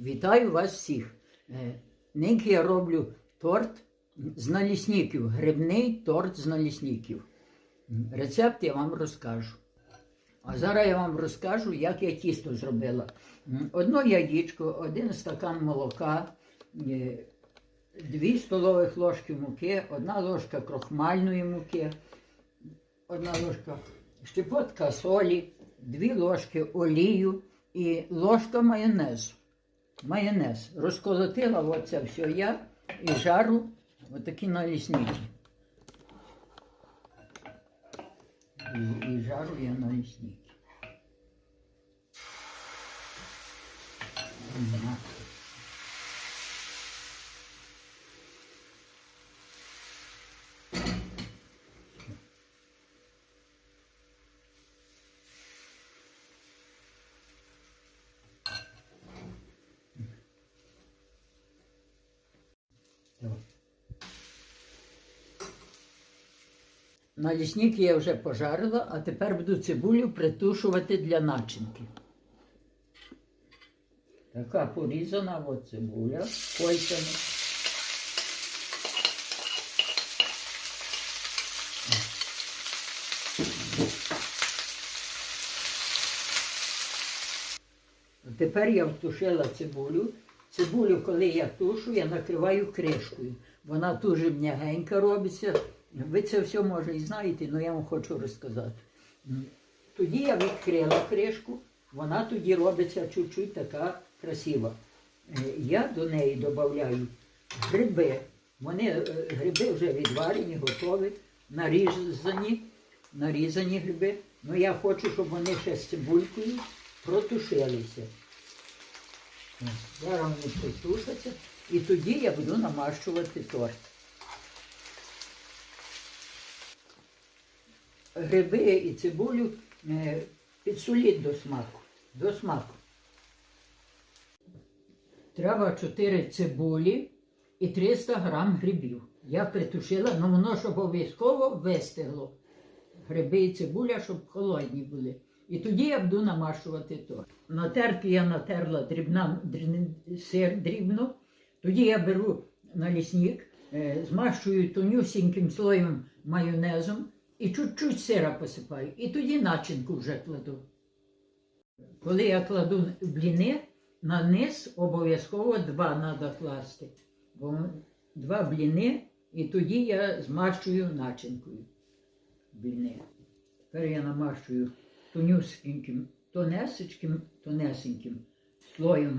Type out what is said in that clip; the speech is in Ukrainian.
Вітаю вас всіх. Е, Нині я роблю торт з налісників, грибний торт з налісників. Рецепт я вам розкажу. А зараз я вам розкажу, як я тісто зробила. Одно яєчко, один стакан молока, е, дві столових ложки муки, одна ложка крохмальної муки, одна ложка щепотка солі, дві ложки олію і ложка майонезу. Майонез. Розколотила оце все я і жару отакі налісники. І, і жару я налісники. Давай. Налісники я вже пожарила, а тепер буду цибулю притушувати для начинки. Така порізана от цибуля кольцями. Тепер я втушила цибулю. Цибулю, коли я тушу, я накриваю кришкою. Вона дуже м'ягенька робиться. Ви це все може і знаєте, але я вам хочу розказати. Тоді я відкрила кришку, вона тоді робиться чуть-чуть така красива. Е, Я до неї додаю гриби. Вони е, гриби вже відварені, готові, нарізані, нарізані гриби. Ну я хочу, щоб вони ще з цибулькою протушилися. Зараз вони протушаться. І тоді я буду намащувати торт. Гриби і цибулю е, підсоліть до смаку. До смаку. Треба 4 цибулі і 300 грам грибів. Я притушила, але воно ж обов'язково вистигло. Гриби і цибуля, щоб холодні були. І тоді я буду намашувати торт. На терпі я натерла дрібна, сир дрібно. Тоді я беру налісник, е, змащую тонюсіньким слоєм майонезом і чуть-чуть сира посипаю. І тоді начинку вже кладу. Коли я кладу бліни, на низ обов'язково два треба класти. Бо два бліни, і тоді я змащую начинкою. Бліни. Тепер я намащую тонюсеньким, тонесечким, тонесеньким слоєм